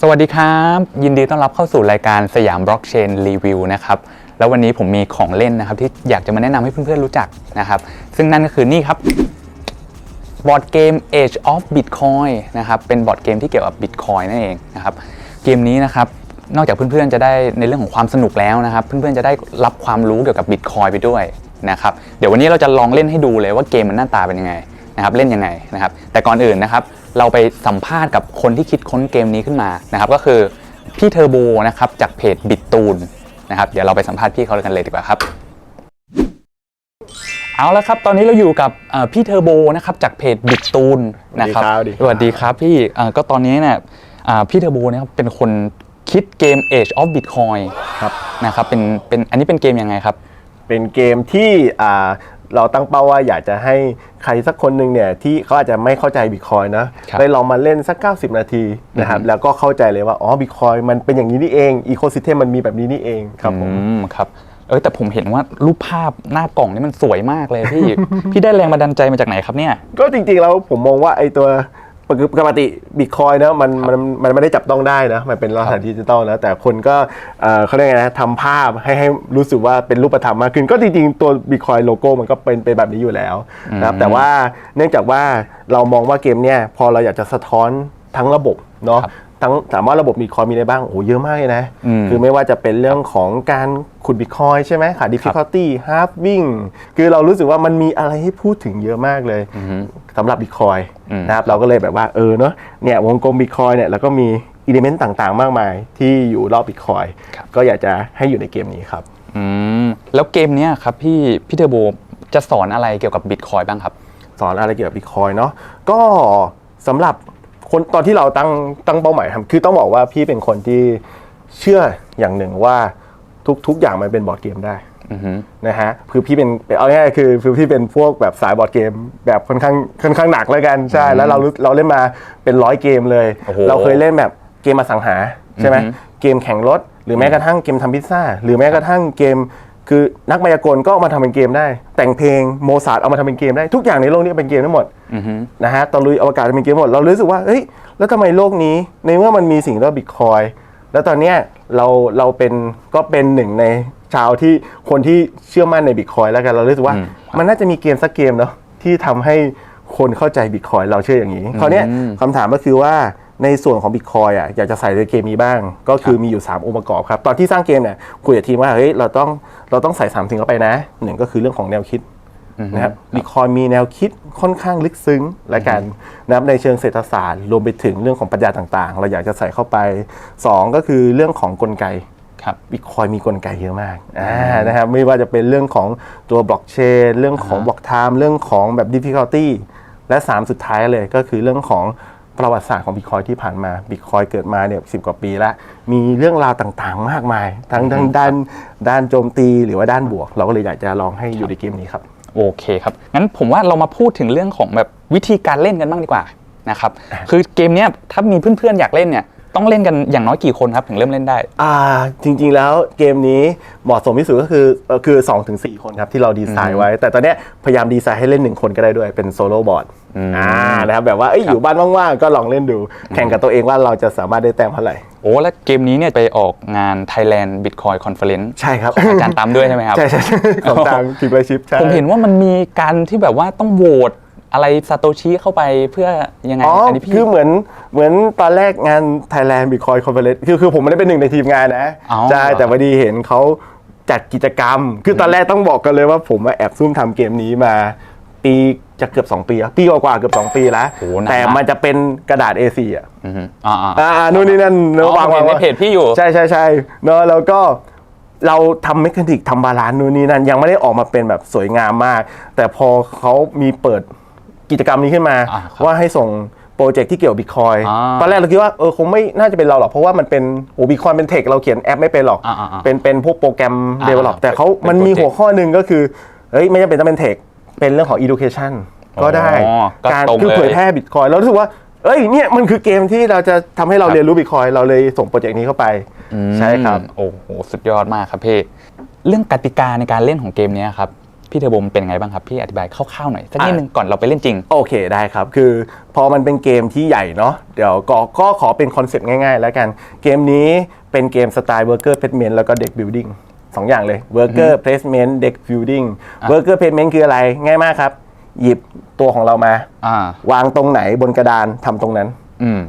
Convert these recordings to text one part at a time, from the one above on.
สวัสดีครับ ยินดีต้อนรับเข้าสู่รายการสยามบล็อกเชนรีวิวนะครับแล้ววันนี้ผมมีของเล่นนะครับที่อยากจะมาแนะนำให้เพื่อนๆรู้จักนะครับ ซึ่งนั่นก็คือนี่ครับบอร์ดเกม Age of Bitcoin นะครับเป็นบอร์ดเกมที่เกี่ยวกับ Bitcoin นั่นเองนะครับเกมนี้นะครับนอกจากเพื่อนๆจะได้ในเรื่องของความสนุกแล้วนะครับ เพื่อนๆจะได้รับความรู้เกี่ยวกับ Bitcoin ไปด้วยนะครับเดี๋ยววันนี้เราจะลองเล่นให้ดูเลยว่าเกมมันหน้าตาเป็นยังไงนะครับเล่นยังไงนะครับแต่ก่อนอื่นนะครับ เราไปสัมภาษณ์กับคนที่คิดค้นเกมนี้ขึ้นมานะครับ ก็คือพี่เทอร์โบนะครับจากเพจบิตตูนนะครับ เดี๋ยวเราไปสัมภาษณ์พี่เขากันเลยดีกว่าครับ เอาละครับตอนนี้เราอยู่กับเอ่อพี่เทอร์โบนะครับจากเพจบิตตูนนะครับสวัสดีครับ สวัสดีครับพี่เอ่อก็ตอนนี้เนี่ยอ่าพี่เทอร์โบเนี่ยครับเป็นคนคิดเกม Age of Bitcoin ครับ นะครับเป็นเป็นอันนี้เป็นเกมยังไงครับ เป็นเกมที่อ่า เราตั้งเป้าว่าอยากจะให้ใครสักคนหนึ่งเนี่ยที่เขาอาจจะไม่เข้าใจบิตคอยนะครับได้ลองมาเล่นสัก 90 นาทีนะครับแล้วก็เข้าใจเลยว่าอ๋อบิตคอยมันเป็นอย่างนี้นี่เองอีโคซิสเทมมันมีแบบนี้นี่เองครับผมอืมครับเออแต่ผมเห็นว่ารูปภาพหน้ากล่องนี่มันสวยมากเลยพี่ พี่ได้แรงบันดาลใจมาจากไหนครับเนี่ย ก็จริงๆแล้วผมมองว่าไอ้ตัว ปกติบิตคอยนะมันมันมันไม่ได้จับต้องได้นะ มันเป็นลักษณะดิจิตอลนะแต่คนก็เอ่อเขาเรียกไงนะทำภาพให้ให้รู้สึกว่าเป็นรูปธรรมมากขึ้น ก็จริงๆ ตัวบิตคอยโลโก้มันก็เป็นเป็นแบบนี้อยู่แล้วนะครับแต่ว่าเนื่องจากว่าเรามองว่าเกมเนี่ยพอเราอยากจะสะท้อนทั้งระบบเนาะ ครับทั้งถามว่าระบบบิตคอยมีอะไรบ้างโอ้โหเยอะมากเลยนะอืมคือไม่ว่าจะเป็นเรื่องของการขุดบิตคอยใช่ไหมขา difficulty halving คือเรารู้สึกว่ามันมีอะไรให้พูดถึงเยอะมากเลยสำหรับบิตคอยอืมนะครับเราก็เลยแบบว่าเออเนาะเนี่ยวงกลมบิตคอยเนี่ยแล้วก็มีอิเลเมนต์ต่างๆ มากมายที่อยู่รอบบิตคอยก็อยากจะให้อยู่ในเกมนี้ครับอืมแล้วเกมเนี้ยครับพี่พี่เทอร์โบจะสอนอะไรเกี่ยวกับบิตคอยบ้างครับ สอนอะไรเกี่ยวกับบิตคอยเนาะก็สำหรับ คนตอนที่เราตั้งตั้งเป้าหมายทำคือต้องบอกว่าพี่เป็นคนที่เชื่ออย่างหนึ่งว่าทุกทุกอย่างมันเป็นบอร์ดเกมได้อือฮึนะฮะคือพี่เป็นเอาง่ายๆคือคือพี่เป็นพวกแบบสายบอร์ดเกม แบบค่อนข้างค่อนข้างหนักแล้วกันใช่แล้วเรารู้เราเล่นมาเป็นร้อยเกมเลยโอ้โหเราเคยเล่นแบบเกมอสังหาใช่ไหมอือฮึเกมแข่งรถหรือแม้กระทั่งเกมทำพิซซ่าหรือแม้กระทั่งเกม คือนักมายากลก็เอามาทำเป็นเกมได้ แต่งเพลงโมซาร์ทเอามาทำเป็นเกมได้ทุกอย่างในโลกนี้เป็นเกมทั้งหมดอือฮึนะฮะตอนลุยอวกาศเป็นเกมหมดเรารู้สึกว่าเฮ้ยแล้วทำไมโลกนี้ในเมื่อมันมีสิ่งเรียกว่าบิตคอยแล้วตอนเนี้ยเราเราเป็นก็เป็นหนึ่งในชาวที่คนที่เชื่อมั่นในบิตคอยแล้วกันเรารู้สึกว่าอืมมันน่าจะมีเกมสักเกมเนาะที่ทำให้คนเข้าใจบิตคอยเราเชื่ออย่างนี้คราวเนี้ยคำถามก็คือว่าในส่วนของบิตคอยอะอยากจะใส่ในเกมนี้บ้าง ก็คือมีอยู่ 3 องค์ประกอบครับ ตอนที่สร้างเกมเนี่ยคุยกับทีมว่าเฮ้ยเราต้อง เราต้องใส่สามสิ่งเข้าไปนะหนึ่งก็คือเรื่องของแนวคิดนะครับบิตคอยมีแนวคิดค่อนข้างลึกซึ้งและกันนะครับในเชิงเศรษฐศาสตร์ รวมไปถึงเรื่องของปรัชญาต่างๆ เราอยากจะใส่เข้าไป 2 ก็คือเรื่องของกลไกครับบิตคอยมีกลไกเยอะมากอ่านะครับไม่ว่าจะเป็นเรื่องของตัวบล็อกเชนเรื่องของบล็อกไทม์เรื่องของแบบ difficulty และ 3 สุดท้ายเลยก็คือเรื่องของ ประวัติศาสตร์ของบิตคอยที่ผ่านมาบิตคอยเกิดมาเนี่ยสิกว่าปีแล้ว มีเรื่องราวต่างๆ มากมาย ทั้งทั้งด้านด้านโจมตีหรือว่าด้านบวก เราก็เลยอยากจะลองให้อยู่ในเกมนี้ครับโอเคครับงั้นผมว่าเรามาพูดถึงเรื่องของแบบวิธีการเล่นกันบ้างดีกว่านะครับคือเกมเนี้ยถ้ามีเพื่อนๆอยากเล่นเนี่ยต้องเล่นกันอย่างน้อยกี่คนครับถึงเริ่มเล่นได้ อ่า จริง ๆ แล้วเกมนี้เหมาะสมที่สุดก็คือเอ่อคือ2-4ถึงคนครับที่เราดีไซน์ไว้ แต่ตอนเนี้ยพยายามดีไซน์ให้เล่นหนึ่งคนก็ได้ด้วยเป็นโซโล่บอร์ด อ่านะครับแบบว่าเอ้ยอยู่บ้านว่างๆก็ลองเล่นดู แข่งกับตัวเองว่าเราจะสามารถได้แต้มเท่าไหร่โอ้แล้วเกมนี้เนี่ยไปออกงาน Thailand Bitcoin Conference ใช่ครับของอาจารย์ตามด้วยใช่ไหมครับใช่ใช่ใช่ของทางทีมไรชิปใช่ผมเห็นว่ามันมีการที่แบบว่าต้องโหวตอะไรซาโตชิเข้าไปเพื่อยังไงอ๋ออันนี้พี่คือเหมือนเหมือนตอนแรกงาน Thailand Bitcoin Conference คือคือผมไม่ได้เป็นหนึ่งในทีมงานนะอ๋อใช่แต่พอดีเห็นเขาจัดกิจกรรม คือตอนแรกต้องบอกกันเลยว่าผมอะแอบซุ่มทำเกมนี้มา ปีจะเกือบ 2 ปีแล้วปีกว่าๆเกือบ 2 ปีแล้ว โอ้โหนานมาก แต่มันจะเป็นกระดาษ A4 อะอือฮึอ่าอ่าอ่านู่นนี่นั่นเนอ๋อะอวางผมเห็นในวางเพจพี่อยู่ ใช่ใช่ใช่เนอะแล้วก็เราทำเมคานิกทำบาลานซ์นู่นนี่นั่นยังไม่ได้ออกมาเป็นแบบสวยงามมาก แต่พอเขามีเปิดกิจกรรมนี้ขึ้นมา อ่าครับว่าให้ส่งโปรเจกต์ที่เกี่ยวบิตคอยอ่าตอนแรกเราคิดว่าเออคงไม่น่าจะเป็นเราหรอก เพราะว่ามันเป็นโอ้บิตคอยเป็นเทคเราเขียนแอปไม่เป็นหรอก อ่าอ่าอ่าเป็นเป็นพวกโปรแกรมอ่าเดเวลลอปแต่เขาเป็นมันมีโปรเจกต์หัวข้อหนึ่งก็คือเฮ้ยไม่จำเป็นต้องเป็นเทค เป็นเรื่องของ education ก็ได้อ๋อก็การตรงคือเลย เผยแพร่บิตคอยเรารู้สึกว่า เอ้ยเนี่ยมันคือเกมที่เราจะทำให้เราเรียนรู้บิตคอยเราเลยส่งโปรเจกต์นี้เข้าไปใช่ครับ โอ้โหสุดยอดมากครับพี่เรื่องกติกาในการเล่นของเกมเนี้ยครับพี่เทอร์โบมนเป็นไงบ้างครับพี่อธิบายคร่าวๆหน่อยสักนิดนึงก่อนเราไปเล่นจริง โอเคได้ครับ คือพอมันเป็นเกมที่ใหญ่เนาะเดี๋ยวก็ก็ขอเป็นคอนเซปต์ง่ายๆ แล้วกัน เกมนี้เป็นเกมสไตล์ Worker Placement แล้วก็ Deck Building สอง อย่างเลย Worker Placement Deck Building Worker Placement คืออะไรง่ายมากครับ หยิบตัวของเรามา อ่าวางตรงไหนบนกระดานทำตรงนั้น อืม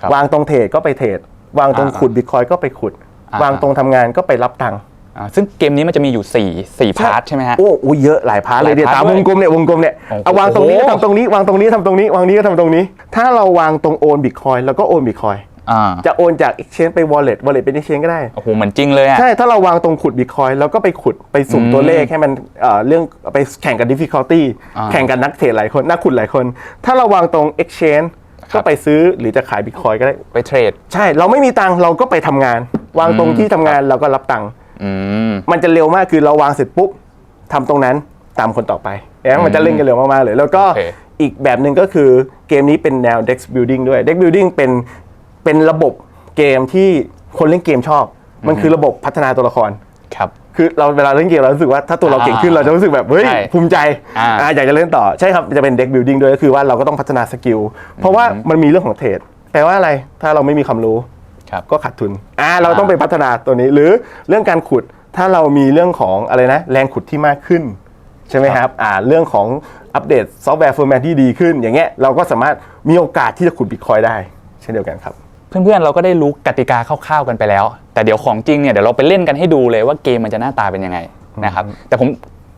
ครับวางตรงเทรดก็ไปเทรดวางตรงอ่าขุดบิตคอยก็ไปขุด อ่า วางตรงทำงานก็ไปรับตังค์อ่าซึ่งเกมนี้มันจะมีอยู่4 4พาร์ทใช่ไหมฮะ โอ้โหเยอะหลายพาร์ทเลยเดี๋ยวหลายตาพาร์มทวงกลมเนี่ยวงกลมเนี่ยโอ้โห เอาวางตรงนี้ก็ทำตรงนี้ วางตรงนี้ทำตรงนี้ วางนี้ก็ทำตรงนี้ ถ้าเราวางตรงโอนบิตคอยแล้วก็โอนบิตคอย อ่าจะโอนจาก exchange ไป wallet wallet เป็น exchange ก็ได้ โอ้โหเหมือนจริงเลยอะใช่ ถ้าเราวางตรงขุดบิตคอยแล้วก็ไปขุดไปสุ่มอืมตัวเลขให้มันเอ่อเรื่องไปแข่งกับ difficulty อ่าแข่งกับนักเทรดหลายคนนักขุดหลายคน ถ้าเราวางตรง exchange ครัก็บ ไปซื้อหรือจะขายบิตคอยก็ได้ ไปเทรด ใช่ เราไม่มีตังค์เราก็ไปทำงาน วางตรงที่ทำงานเราก็รับตังค์ อืม มันจะเร็วมากคือเราวางเสร็จปุ๊บทำตรงนั้นตามคนต่อไปเนี่ยมันจะเล่นกันเร็วมากๆเลย แล้วก็โอเคอีกแบบหนึ่งก็คือเกมนี้เป็นแนว deck building ด้วย deck building เป็น เป็นระบบเกมที่คนเล่นเกมชอบ มันคือระบบพัฒนาตัวละคร ครับ คือเราเวลาเล่นเกมเรารู้สึกว่าถ้าตัวเราเก่งขึ้นอ่าเราจะรู้สึกแบบเฮ้ยใช่ภูมิใจอ่าอ่าอยากจะเล่นต่อใช่ครับจะเป็น deck building ด้วยก็คือว่าเราก็ต้องพัฒนาสกิลเพราะว่ามันมีเรื่องของเทรดแปลว่าอะไรถ้าเราไม่มีความรู้ ครับ ก็ขาดทุนอ่าเราต้องไปพัฒนาตัวนี้หรือเรื่องการขุดถ้าเรามีเรื่องของอะไรนะ แรงขุดที่มากขึ้น ใช่ไหมครับอ่าเรื่องของอัปเดตซอฟต์แวร์เฟอร์แมตที่ดีขึ้น อย่างเงี้ยเราก็สามารถมีโอกาสที่จะขุดบิตคอยได้ เช่นเดียวกันครับ เพื่อนๆเราก็ได้รู้กติกาคร่าวๆกันไปแล้ว แต่เดี๋ยวของจริงเนี่ยเดี๋ยวเราไปเล่นกันให้ดูเลยว่าเกมมันจะหน้าตาเป็นยังไงนะครับแต่ผม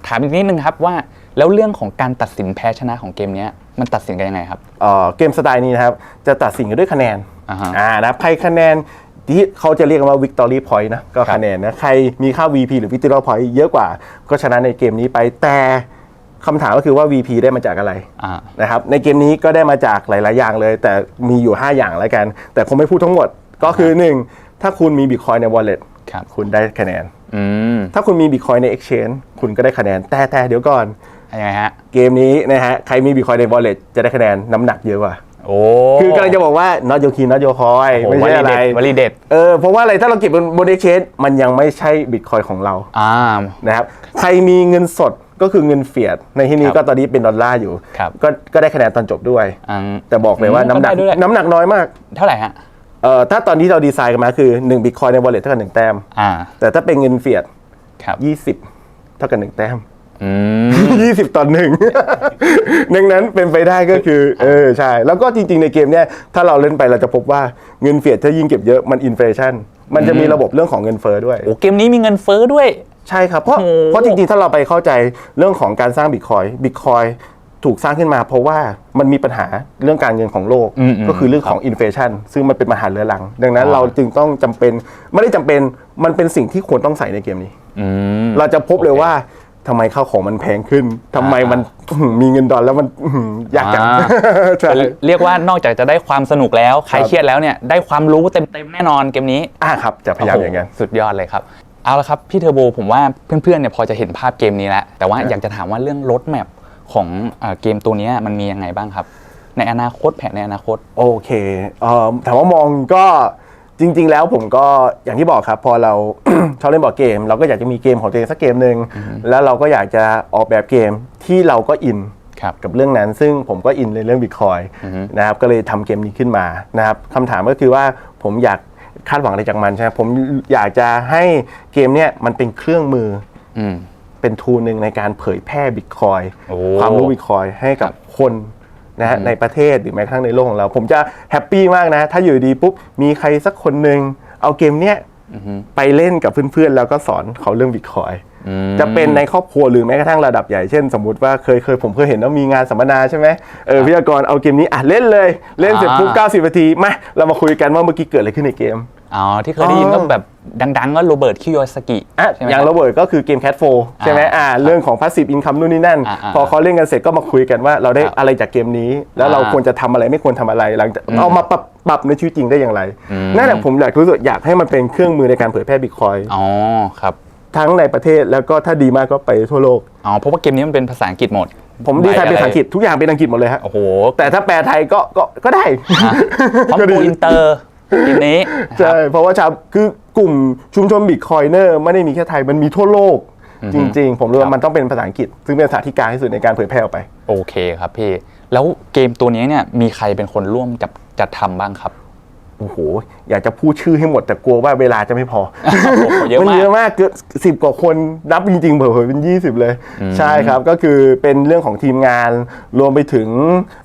ถามอีกนิดนึงครับว่าแล้วเรื่องของการตัดสินแพ้ชนะของเกมเนี้ยมันตัดสินกันยังไงครับเอ่อเกมสไตล์นี้นะครับจะตัดสินกันด้วยคะแนนอ่าฮะอ่านะครับใครคะแนนที่เขาจะเรียกกันว่า victory point นะก็ครับคะแนนนะใครมีค่า VP หรือ victory point เยอะกว่า ก็ชนะในเกมนี้ไปแต่ คำถามก็คือว่า VP ได้มาจากอะไรอ่า นะครับในเกมนี้ก็ได้มาจากหลาย ๆ อย่างเลย แต่มีอยู่ 5 อย่างแล้วกัน แต่คงไม่พูดทั้งหมดก็คือ 1 ถ้าคุณมี Bitcoin ใน wallet ครับ คุณได้คะแนน อืมถ้าคุณมี Bitcoin ใน exchange คุณก็ได้คะแนนแต่แต่เดี๋ยวก่อน ยังไงฮะ เกมนี้นะฮะใครมี Bitcoin ใน wallet จะได้คะแนนน้ำหนักเยอะกว่า โอ้คือกำลังจะบอกว่า not your key not your coin โอ้ไม่ใช่อะไรวลีเด็ดเออเพราะว่าอะไรถ้าเราเก็บบนบน exchange มันยังไม่ใช่ Bitcoin ของเราอ่านะครับใครมีเงินสดก็คือเงินเฟียดในที่นี้ครับก็ตอนนี้เป็นดอลลาร์อยู่ครับก็ก็ได้คะแนนตอนจบด้วยอังแต่บอกเลยว่าอืมน้ำหนักก็ได้ด้วยน้ำหนักน้อยมาก เท่าไหร่ฮะเอ่อถ้าตอนที่เราดีไซน์กันมาคือ1 Bitcoin ใน wallet เท่ากับ1แต้มอ่าแต่ถ้าเป็นเงินเฟียดครับ20 เท่ากับ1แต้ม อืม20ต่อหนึ่ง ดังนั้นเป็นไปได้ก็คือ เออใช่ แล้วก็จริง ๆ ในเกมเนี้ยถ้าเราเล่นไปเราจะพบว่าเงินเฟียดถ้ายิ่งเก็บเยอะมันอินเฟลชันมันจะมีระบบเรื่องของเงินเฟ้อด้วย โอ้เกมนี้มีเงินเฟ้อด้วย ใช่ครับ เพราะโอ้โหเพราะจริง ๆ ถ้าเราไปเข้าใจเรื่องของการสร้างบิตคอยบิตคอยถูกสร้างขึ้นมาเพราะว่ามันมีปัญหาเรื่องการเงินของโลกอืมๆก็คือเรื่องของอินเฟลชันซึ่งมันเป็นปัญหาเรื้อรัง ดังนั้นอ๋อเราจึงต้องจำเป็นไม่ได้จำเป็นมันเป็นสิ่งที่ควรต้องใส่ในเกมนี้อืมเราจะพบเลยว่า ทำไมข้าวของมันแพงขึ้นทำไมมันอื้อหือมีเงินดอลแล้วมันอื้อหือยากจังอ่าใช่เรียกว่านอกจากจะได้ความสนุกแล้วใครครับเครียดแล้วเนี่ยได้ความรู้เต็มๆแน่นอนเกมนี้อ่าครับจะพยายามอย่างนั้นโโหสุดยอดเลยครับเอาละครับพี่เทอร์โบผมว่าเพื่อนๆเนี่ยพอจะเห็นภาพเกมนี้แล้วแต่ว่าครับอยากจะถามว่าเรื่องรถแมพของเอ่อเกมตัวเนี้ยมันมียังไงบ้างครับ ในอนาคตแผนในอนาคต โอเคเอ่อถามว่ามองก็ จริง ๆ แล้วผมก็อย่างที่บอกครับ พอเรา ชอบเล่นบอร์ดเกม เราก็อยากจะมีเกมของตัวเองสักเกมหนึ่งแล้วเราก็อยากจะออกแบบเกมที่เราก็อินครับกับเรื่องนั้นซึ่งผมก็อินในเรื่องบิตคอยนะครับก็เลยทำเกมนี้ขึ้นมานะครับคำถามก็คือว่าผมอยากคาดหวังอะไรจากมันใช่ไหมผมอยากจะให้เกมเนี้ยมันเป็นเครื่องมืออืมเป็นทูลหนึ่งในการเผยแพร่บิตคอยโอ้ความรู้บิตคอยให้กับคน นะฮะในประเทศหรือแม้กระทั่งในโลกของเรา ผมจะแฮปปี้มากนะ ถ้าอยู่ดีปุ๊บมีใครสักคนหนึ่งเอาเกมเนี้ยไปเล่นกับเพื่อนๆ แล้วก็สอนเขาเรื่องบิตคอยจะเป็นในครอบครัวหรือแม้กระทั่งระดับใหญ่เช่นสมมติว่าเคยเคยผมเคยเห็นว่ามีงานสัมมนาใช่ไหมเออพิธีกรเอาเกมนี้อะเล่นเลย เล่นเสร็จปุ๊บอ่า90นาทีมาเรามาคุยกันว่าเมื่อกี้เกิดอะไรขึ้นในเกม อ๋อที่เคยได้ยินอ๋อก็แบบดังๆก็โรเบิร์ตคิโยสกิอะใช่ไหมอย่างคโรรับ เบิร์ตก็คือเกม Cat 4ใช่ไหมอ่าอ่าเรื่องของ passive income นู่นนี่นั่น อ่าอ่าพอเขาเล่นกันเสร็จก็มาคุยกันว่าเราได้ครับอะไรจากเกมนี้ แล้วเราอ่าควรจะทำอะไรไม่ควรทำอะไรหลังจากเอามาปรับปรับในชีวิตจริงได้อย่างไรนั่นแหละผมอยากรู้สึกอยากให้มันเป็นเครื่องมือในการเผยแพร่บิตคอยอ๋อครับทั้งในประเทศแล้วก็ถ้าดีมากก็ไปทั่วโลก อ๋อเพราะว่าเกมนี้มันเป็นภาษาอังกฤษหมดผมดีไซน์เป็นภาษาอังกฤษทุกอย่างเป็นอังกฤษหมดเลยฮะโอ้โหแต่ถ้าแปลไทยก็ก็ก็ได้ พร้อมก็โกดีอินเตอร์ เกมนี้นะครับใช่เพราะว่าชาวคือกลุ่มชุมชนบิตคอยเนอร์ไม่ได้มีแค่ไทยมันมีทั่วโลกอือจฮึริง ๆ ผมรู้ครัว่าบมันต้องเป็นภาษาอังกฤษ ซึ่งเป็นภาษาที่กลางที่สุดในการเผยแพร่ออกไป โอเคครับพี่ แล้วเกมตัวนี้เนี่ยมีใครเป็นคนร่วมจับจัดทำบ้างครับ โอ้โหอยากจะพูดชื่อให้หมดแต่กลัวว่าเวลาจะไม่พอโอ้โหเยอะมันมากเยอะมากเกือบสิบกว่าคนนับจริงๆเผลอๆเป็น 20 เลย ใช่ครับก็คือเป็นเรื่องของทีมงาน รวมไปถึง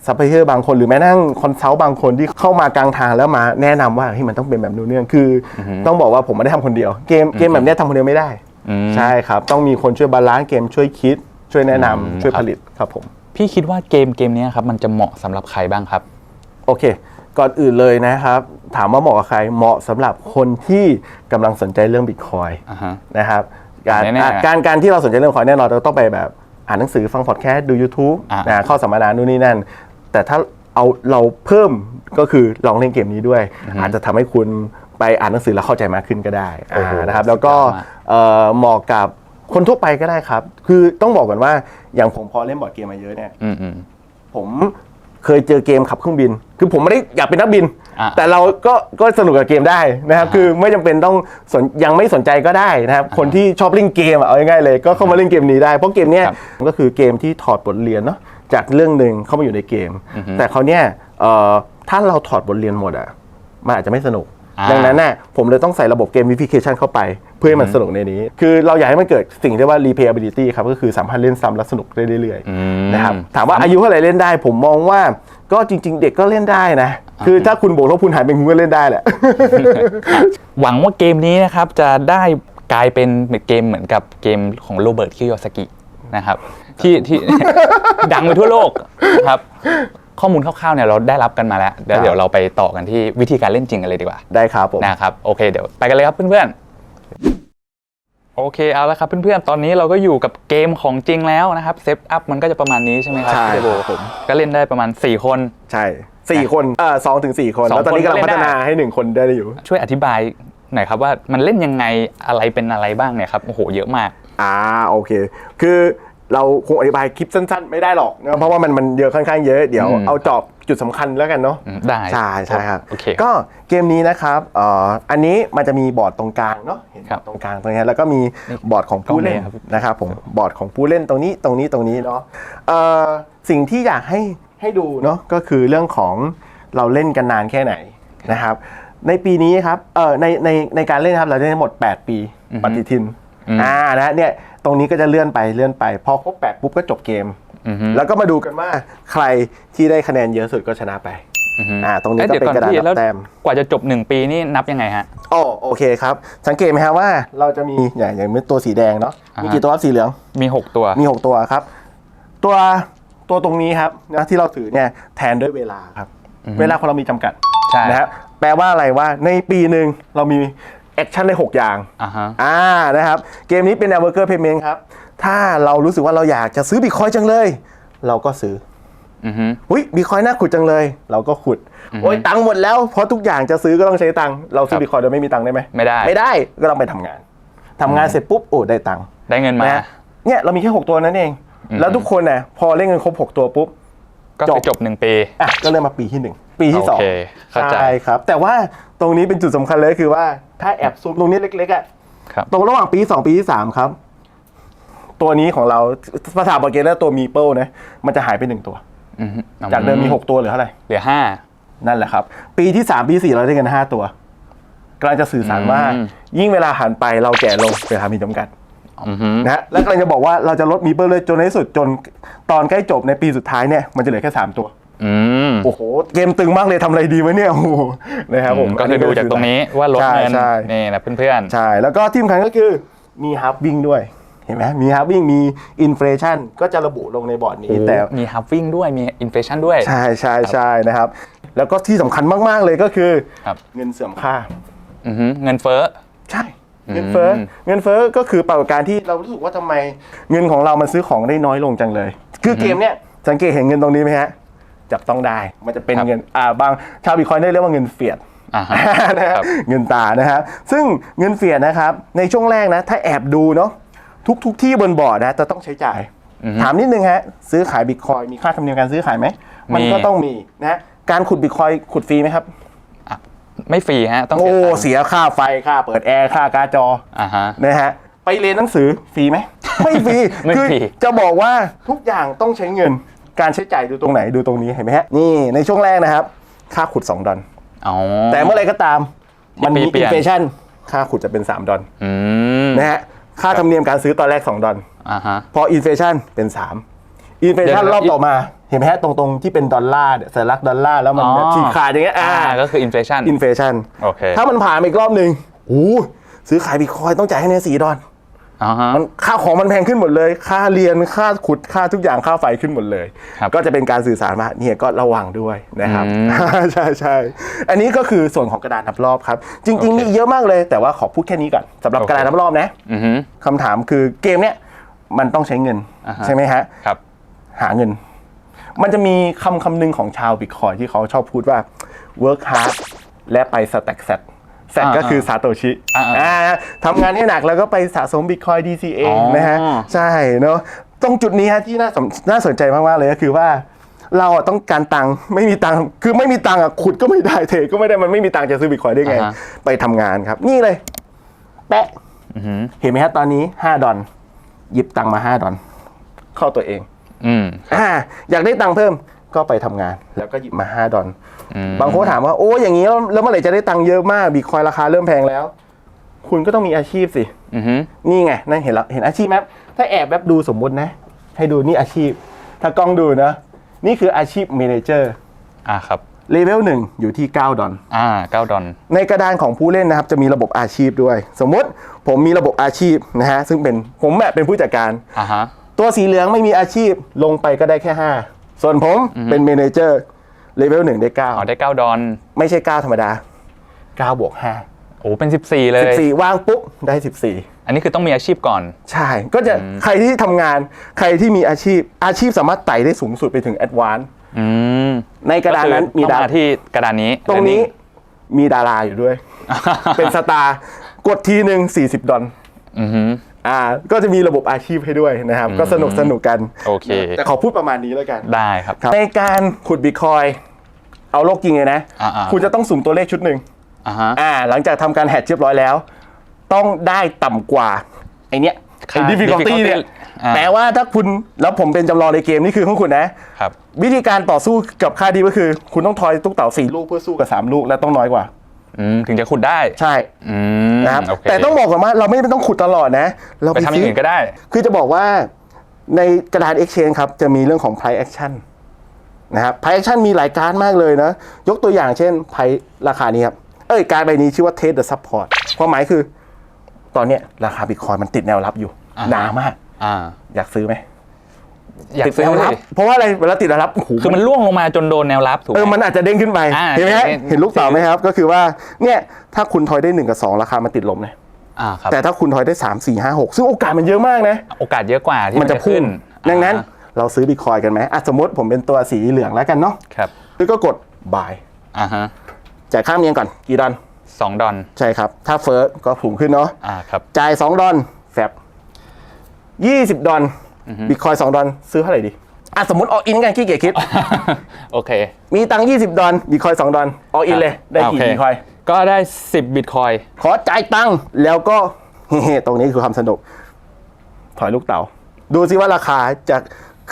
ซัพพลายเออร์บางคน หรือแม้กระทั่งคอนซัลท์บางคนที่เข้ามากลางทางแล้วมาแนะนำว่าเฮ้ยมันต้องเป็นแบบนู้นเนี่ยคืออต้องบอกว่าผมไม่ได้ทำคนเดียว เกมเกมแบบเนี้ยทำคนเดียวไม่ได้อืมใช่ครับ ต้องมีคนช่วยบาลานซ์เกมช่วยคิด ช่วยแนะนำอืมช่วยครับผลิตครับผม พี่คิดว่าเกมเกมนี้ครับมันจะเหมาะสำหรับใครบ้างครับ โอเค ก่อนอื่นเลยนะครับ ถามว่าเหมาะกับใครเหมาะสำหรับคนที่กำลังสนใจเรื่องบิตคอยอ่าฮะ นะครับการแน่ๆอะการการที่เราสนใจเรื่องคอยแน่นอนเราต้องไปแบบอ่านหนังสือฟังพอดแคสต์ดู YouTube อ่านะเข้าสัมมนานู่นนี่นั่น แต่ถ้าเอาเราเพิ่มก็คือลองเล่นเกมนี้ด้วย อาจจะทำให้คุณไปอ่านหนังสือแล้วเข้าใจมากขึ้นก็ได้โอ้โหอ่านะครับแล้วก็สุดยอดมากเอ่อเหมาะกับคนทั่วไปก็ได้ครับ คือต้องบอกก่อนว่าอย่างผมพอเล่นบอร์ดเกมมาเยอะเนี่ย อืมอืม ผม เคยเจอเกมขับเครื่องบิน คือผมไม่ได้อยากเป็นนักบิน อะแต่เราก็ก็สนุกกับเกมได้นะครับอ่าคือไม่จำเป็นต้องสนยังไม่สนใจก็ได้นะครับ คนที่ชอบเล่นเกมอะเอาง่ายๆเลย ก็เข้ามาเล่นเกมนี้ได้ เพราะเกมเนี้ยครับมันก็คือเกมที่ถอดบทเรียนเนาะจากเรื่องหนึ่งเข้ามาอยู่ในเกม แต่เขาวเนี้ยเอ่อถ้าเราถอดบทเรียนหมดอะมันอาจจะไม่สนุกอ่า ดังนั้นน่ะผมเลยต้องใส่ระบบเกมวิฟิเคชันเข้าไป เพื่อให้มันสนุกในนี้ คือเราอยากให้มันเกิดสิ่งที่เรียกว่า replayability ครับก็คือสามารถเล่นซ้ำและสนุกได้เรื่อยอืมๆนะครับถามว่าอายุเท่าไหร่เล่นได้ ผมมองว่าก็จริง ๆ เด็กก็เล่นได้นะ คือถ้าคุณบวกลบคูณหารเป็นคุณก็เล่นได้แหละหวังว่าเกมนี้นะครับจะได้กลายเป็นเกมเหมือนกับเกมของโรเบิร์ตคิโยสกินะครับที่ที่ดังไปทั่วโลกนะครับ ข้อมูลคร่าวๆเนี่ยเราได้รับกันมาแล้วเดี๋ยวครับ เดี๋ยวเราไปต่อกันที่วิธีการเล่นจริงกันเลยดีกว่าได้ครับผม นะครับโอเคเดี๋ยวไปกันเลยครับเพื่อนๆโอเคเอาละครับเพื่อนๆตอนนี้เราก็อยู่กับเกมของจริงแล้วนะครับเซตอัพมันก็จะประมาณนี้ใช่ไหมครับใช่พี่โบครับผม ก็เล่นได้ประมาณ 4 คน ใช่สี่คนเออสองถึงสี่คนสองแล้วตอนนี้คนกำลังก็เล่พันฒได้ นาให้หนึ่งคนได้อยู่ ช่วยอธิบายหน่อยครับว่ามันเล่นยังไงอะไรเป็นอะไรบ้างเนี่ยครับโอ้โหเยอะมาก อ่าโอเค คือ เราคงอธิบายคลิปสั้นๆ ไม่ได้หรอกนะเพราะว่ามันมันเยอะค่อนข้างเยอะเดี๋ยวอืม เอาจอบจุดสำคัญแล้วกันเนาะ อืมได้ใช่ใช่ครับ โอเค ก็เกมนี้นะครับเอ่ออันนี้มันจะมีบอร์ดตรงกลางเนาะเห็นครับตรงกลางตรงนี้แล้วก็มีบอร์ดของผู้เล่นกล้องนี้ครับ นะครับผมบอร์ดของผู้เล่นตรงนี้ตรงนี้ตรงนี้เนาะเอ่อสิ่งที่อยากให้ให้ดูเนาะก็คือเรื่องของเราเล่นกันนานแค่ไหนนะครับ ในปีนี้ครับเอ่อในในในการเล่นนะครับเราได้ทั้งหมด 8 ปีปฏิทินอืมอ่านะเนี่ย ตรงนี้ก็จะเลื่อนไปเลื่อนไป พอครบ8ปุ๊บก็จบเกม อือฮึแล้วก็มาดูกันว่าใครที่ได้คะแนนเยอะสุดก็ชนะไป อือฮึอ่า ตรงนี้เอ้ยก็เดี๋ยวเป็นก่อนกระดาษพี่นัแล้วบแต้ม กว่าจะจบ1ปีนี่นับยังไงฮะ อ๋อโอเคครับ สังเกตไหมครับว่าเราจะมีอย่างอย่างเม็ดตัวสีแดงเนาะอ่าฮะมีกี่ตัวครับสีเหลือง มี 6 ตัว มี 6 ตัวครับ ตัวตัวตรงนี้ครับนะที่เราถือเนี่ยแทนด้วยเวลาครับเวลาของเรามีจำกัดใช่ นะครับแปลว่าอะไรว่าในปีหนึ่งเรามี แอคชั่นได้ 6 อย่าง อ่าฮะ อ่า นะครับ เกมนี้เป็น n น w o r k e r Payment ครับ ถ้าเรารู้สึกว่าเราอยากจะซื้อบิตคอยจังเลย เราก็ซื้ออือฮึ อุ้ยบิตคอยน่าขุดจังเลย เราก็ขุด โอ้ยตังค์หมดแล้ว เพราะทุกอย่างจะซื้อก็ต้องใช้ตังค์ เราซื้อครับบิตคอยโดยไม่มีตังค์ได้ไหมไม่ได้ ไม่ได้ ก็ต้องไปทำงานทำงานเสร็จปุ๊บ โอ้ ได้ตังค์ได้เงินมา นะเนี่ยเรามีแค่6ตัวนั้นเองอืมแล้วทุกคนน่ะพอเล่นเงินครบ6ตัวปุ๊บ ก็จไปบจบ1ปี อะก็เริ่มมาปีที่1ปีที่โอเคเข้าใจ2ใช่ครับ แต่ว่า ตรงนี้เป็นจุดสำคัญเลยคือว่า ถ้าแอบซูมตรงนี้เล็กๆอะครับ ตรงระหว่างปี2ปีที่3ครับ ตัวนี้ของเราภาษาบอร์เกมแล้วตัวมีเปิลนะมันจะหายไปหนึ่งตัว อือฮึจากเดิมมี6ตัวเหลือเท่าไหร่ เหลือห้า นั่นแหละครับ ปีที่3ปีที่4เราได้กัน5ตัวกำลังจะสื่อสารว่า อืม ยิ่งเวลาผ่านไปเราแก่ลงเวลามีจำกัด อือฮึนะฮะแล้วกำลังจะบอกว่าเราจะลดมีเปิลเลยจนในที่สุดจนตอนใกล้จบในปีสุดท้ายเนี่ยมันจะเหลือแค่ 3 ตัว อืมโอ้โหเกมตึงมากเลยทำอะไรดีวะเนี่ยโอ้โหนะครับผมก็คือดูจากตรงนี้ว่าลดใช่เงินใช่นี่นะเพื่อนใช่แล้วก็ที่สำคัญก็คือมีฮับวิ่งด้วยเห็นไหมมีฮับวิ่งมีอินฟลชันก็จะระบุลงในบอร์ดๆนี้แต่มีฮับวิ่งด้วยมีอินเฟชันด้วย ใช่ใช่ใช่นะครับ แล้วก็ที่สำคัญมาก ๆ เลยก็คือครับเงินเสื่อมค่าอือฮึเงินเฟ้อใช่เงินเฟ้ออเงินเฟ้อก็คือปรากฏการณ์ที่เรารู้สึกว่าทำไมเงินของเรามันซื้อของได้น้อยลงจังเลย คือเกมเนี้ยสังเกตเห็นเงินตรงนี้ไหมฮะ จับต้องได้ มันจะเป็นครับเงินอ่าบางชาวบิตคอยน์ได้เรียกว่าเงินเฟียดอ่าฮะนะครับครับเงินตานะครับซึ่งเงินเฟียดนะครับในช่วงแรกนะ ถ้าแอบดูเนาะทุกทุกที่บนบอร์ดนะจะต้องใช้จ่าย ถามนิดนึงฮะซื้อขายบิตคอยมีค่าธรรมเนียมการซื้อขายไหมมันมีก็ต้องมีนะการขุดบิตคอยขุดฟรีไหมครับอะไม่ฟรีฮะต้องโอ้เสียตังค์เสียค่าไฟค่าเปิดแอร์ค่าการ์ดจออ่าฮะนะฮะไปเรียนหนังสือฟรีไหมไม่ฟรีไม่คือฟรีจะบอกว่าทุกอย่างต้องใช้เงิน การใช้จ่ายดูตรงไหนดูตรงนี้เห็นไหมฮะนี่ในช่วงแรกนะครับ ค่าขุด 2 ดอลอ๋อแต่เมื่อไหรก็ตาม มันมีเปลี่อิยนนเฟชันค่าขุดจะเป็น 3 ดอลอืมนะฮะค่าธรรมเนียมการซื้อตอนแรก 2 ดอลอ่าฮะพออินเฟชันเป็น 3 อินเฟชันเดี๋ยวรอบต่อมาเห็นไหมฮะตรงตรงๆที่เป็นดอลลาร์เนี่ยสัญลักษณ์ดอลลาร์แล้วมันแบบฉีกขาดอย่างเงี้ยอ่าอ่าก็คืออินเฟชันอินเฟชันโอเคถ้ามันผ่านมาอีกรอบหนึ่งโอ้ซื้อขายบิตคอยน์ต้องจ่ายให้เนี่ยสี่ดอลอ่าฮะ มันค่าของมันแพงขึ้นหมดเลย ค่าเรียนค่าขุดค่าทุกอย่างค่าไฟขึ้นหมดเลยครับก็จะเป็นการสื่อสารว่าเนี่ยก็ระวังด้วยนะครับอืมใช่ใช่อันนี้ก็คือส่วนของกระดานนับรอบครับ จริงโอๆเคมีเยอะมากเลยแต่ว่าขอพูดแค่นี้ก่อนสำหรับโอเคกระดานนับรอบนะอือฮึคำถามคือเกมเนี้ยมันต้องใช้เงินอ่าฮะใช่ไหมฮะครับ หาเงิน มันจะมีคำคำหนึ่งของชาวบิตคอยที่เขาชอบพูดว่า work hard และไป stack set set อ่าก็คือซาโตชิอ่าอ่าอ่าทำงานให้หนักแล้วก็ไปสะสมบิตคอย DCA อ๋อนะฮะ ใช่เนาะตรงจุดนี้ฮะที่น่าสนน่าสนใจมาก ๆ เลยก็คือว่า เราอะต้องการตังค์ไม่มีตังค์คือไม่มีตังค์อะขุดก็ไม่ได้เทรดก็ไม่ได้มันไม่มีตังค์จะซื้อบิตคอยได้ไงอ่าฮะไปทำงานครับ นี่เลย แปะอือฮึเห็นไหมฮะตอนนี้ 5 ดอลหยิบตังค์มา 5 ดอลเข้าตัวเองอืมอ่าอยากได้ตังค์เพิ่ม ก็ไปทำงาน แล้วก็หยิบมา 5 ดอลอืมบางคนถามว่าโอ้อย่างนี้แล้วแล้วเมื่อไหร่จะได้ตังค์เยอะมากบิตคอยราคาเริ่มแพงแล้ว คุณก็ต้องมีอาชีพสิอือฮึนี่ไงนั่นเห็นแล้วเห็นอาชีพไหมถ้าแอบแบบดูสมมุตินะ ให้ดูนี่อาชีพ ถ้ากล้องดูนะ นี่คืออาชีพเมเนเจอร์อ่าครับเลเวลหนึ่งอยู่ที่ 9 ดอลอ่าเก้าดอลในกระดานของผู้เล่นนะครับ จะมีระบบอาชีพด้วย สมมุติผมมีระบบอาชีพนะฮะซึ่งเป็นผมแบบเป็นผู้จัดการอ่าฮะตัวสีเหลืองไม่มีอาชีพลงไปก็ได้แค่ 5 ส่วนผมเป็นเมเนเจอร์เลเวลหนึ่งได้อ๋อได้เก้าดอล9ไม่ใช่9ธรรมดา9บวก5โอ้เป็นสิบสี่เลย14วางปุ๊บได้14อันนี้คือต้องมีอาชีพก่อน ใช่ ก็จะใครที่ทำงานใครที่มีอาชีพอาชีพสามารถไต่ได้สูงสุดไปถึงแอดวานซ์อืมในกระดานนั้นมีมีดาดาที่กระดานนี้ ตรงนี้และมีดาราอยู่ด้วย เป็นสตาร์กดทีหนึ่ง40ดอล อือฮึอ่าก็จะมีระบบอาชีพให้ด้วยนะครับ ก็สนุกสนุกกันโอเค แต่ขอพูดประมาณนี้แล้วกัน ได้ครับ ในการขุดบิตคอยเอาโลกจริงเลยนะ อ่าๆ คุณจะต้องสุ่มตัวเลขชุดหนึ่งอ่าฮะ อ่า หลังจากทำการแฮชเรียบร้อยแล้ว ต้องได้ต่ำกว่า ไอเนี้ยไอค่า difficulty difficulty เนี่ยอ่า แปลว่าถ้าคุณแล้วผมเป็นจำลองในเกมนี่คือของคุณนะ ครับ วิธีการต่อสู้กับค่าดีก็คือ คุณต้องทอยตุ๊กเต่าสี่ลูกเพื่อสู้กับสามลูกและต้องน้อยกว่า อืมถึงจะขุดได้ใช่อืมนะครับโอเคแต่ต้องบอกก่อนว่าเราไม่ต้องขุดตลอดนะ เราไปทำอย่างอื่นก็ได้ คือจะบอกว่าในกระดาน Exchange ครับ จะมีเรื่องของ price action นะครับ price action มีหลายการดมากเลยนะ ยกตัวอย่างเช่น price ราคานี้ครับ เอ้ย การดใบนี้ชื่อว่า test the support ความหมายคือ ตอนเนี้ยราคาบิตคอยมันติดแนวรับอยู่อ่าหนามาก อ่า อยากซื้อไหม อยากติดซื้แนอวเลรับยเพราะว่าอะไรเวลาติดแนวรับโอ้โห คือมันล่วงลงมาจนโดนแนวรับถูกไหเออ ม มันอาจจะเด้งขึ้นไป อ่าเห็นไหมฮะเห็นเห็นลูกเต๋าไหมครับ ก็คือว่า เนี่ย ถ้าคุณทอยได้1กับ2ราคามันติดลมเลยอ่าครับแต่ถ้าคุณทอยได้3 4 5 6ซึ่งโอกาสมันเยอะมากนะ โอกาสเยอะกว่าที่มันจะพุ่งขึ้ดังนั้นอ่าเราซื้อบิตคอยกันไหมอะสมมติผมเป็นตัวสีเหลืองแล้วกันเนาะครับแล้วก็กด buy อ่าฮะจ่ายค่าธรรมเนียมก่อน กี่ดอลสองดอลใช่ครับ ถ้าเฟิร์สก็สูงขึ้นเนาะ อ่าครับจ่าย2ดอลแฟบ20ดอล บิตคอย2ดอลซื้อเท่าไหร่ดีอะสมมติออ in กันขี้เกียจคิด โอเค มีตังค์20ดอลบิตคอย2ดอลออ in เลย ได้กี่โอเค บิตคอย ก็ได้ 10 บิตคอยขอจ่ายตังค์แล้วก็เฮ้ๆตรงนี้คือความสนุก ถอยลูกเต๋าดูซิว่าราคาจะ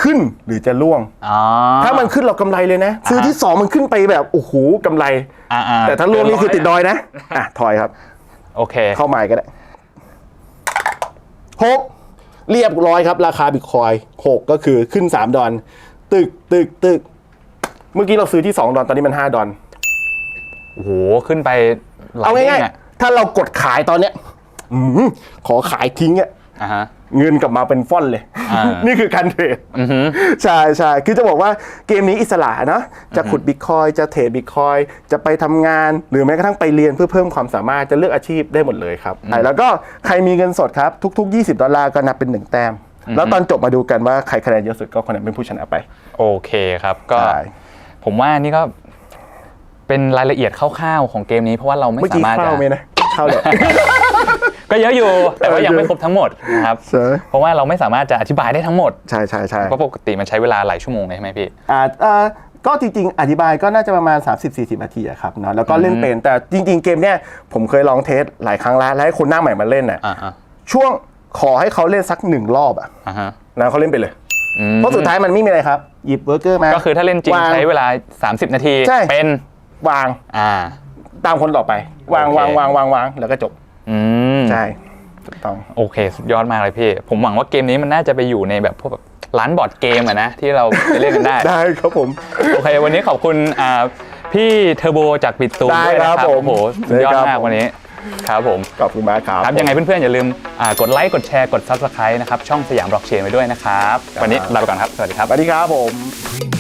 ขึ้นหรือจะล่วง อ๋อถ้ามันขึ้นเรากำไรเลยนะ ซื้อที่2มันขึ้นไปแบบโอ้โหกำไร อ่าๆแต่ถ้าล่วงนี่คือติดดอยนะ อะ ถอยครับ โอเค เข้าใหม่ก็ได้หก เรียบร้อยครับ ราคาบิตคอยหกก็คือขึ้น 3 ดอลตึกตึกตึก เมื่อกี้เราซื้อที่ 2 ดอลตอนนี้มัน 5 ดอลโอ้โห ขึ้นไปหลายเอาด้ง่ายงอะๆถ้าเรากดขายตอนเนี้ยอืมขอขายทิ้งอะอ่าฮะ เงินกลับมาเป็นฟ่อนเลย อ่า นี่คือการเทรดอือฮึใช่ใช่คือจะบอกว่าเกมนี้อิสระนะจะขุดบิตคอยจะเทรดบิตคอยจะไปทำงาน หรือแม้กระทั่งไปเรียนเพื่อเพิ่มความสามารถจะเลือกอาชีพได้หมดเลยครับใช่แล้วก็ใครมีเงินสดครับ ทุก ๆ 20 ดอลลาร์ก็นับเป็นหนึ่งแต้ม แล้วตอนจบมาดูกันว่าใครคะแนนเยอะสุดก็คนนั้นเป็นผู้ชนะไป โอเคครับก็ใช่ผมว่านี่ก็เป็นรายละเอียดคร่าวๆของเกมนี้เพราะว่าเราไม่เมื่อสากี้มารถเข้าจะ ไหมนะเข้าเลย ก็เยอะอยู่ แต่ว่ายังเออไม่ครบทั้งหมดนะครับใช่เพราะว่าเราไม่สามารถจะอธิบายได้ทั้งหมด ใช่ใช่ใช่เพราะปกติมันใช้เวลาหลายชั่วโมงเลยใช่ไหมพี่ อ่าอ่าก็จริงๆ อธิบายก็น่าจะประมาณ 30-40 นาทีอะครับเนาะแล้วก็เล่นเป็นแต่จริง ๆ เกมเนี้ยผมเคยลองเทสหลายครั้งแล้วแล้วให้คนหน้าใหม่มาเล่นน่ะอ่าอ่าช่วงขอให้เขาเล่นสักหนึ่งรอบอะอ่าฮะแล้วเขาเล่นไปเลยอืมเพราะสุดท้ายมันไม่มีอะไรครับ หยิบเบอร์เกอร์มา ก็คือถ้าเล่นจริงวางใช้เวลา 30 นาทีใช่เป็นวางอ่าตามคนต่อไป วางโอเควางวางวางวางแล้วก็จบอืม ใช่ถูกต้อง โอเค สุดยอดมากเลยพี่ ผมหวังว่าเกมนี้มันน่าจะไปอยู่ในแบบพวกแบบร้านบอร์ดเกมอะนะที่เราไปเล่นกันได้ ได้ครับผม โอเค วันนี้ขอบคุณอ่าพี่เทอร์โบจากบิดซูมได้ด้วยนะคครัรับบผม โอ้โหสุดยอดได้ครับมากวันนี้ครับผม ขอบคุณมากครับ ครับยังไงเพื่อนๆ อย่าลืมอ่ากดไลค์กดแชร์กด Subscribe นะครับ ช่องสยามบล็อกเชนไว้ด้วยนะครับ วันนี้ลาไปก่อนครับ สวัสดีครับ สวัสดีครับผม Create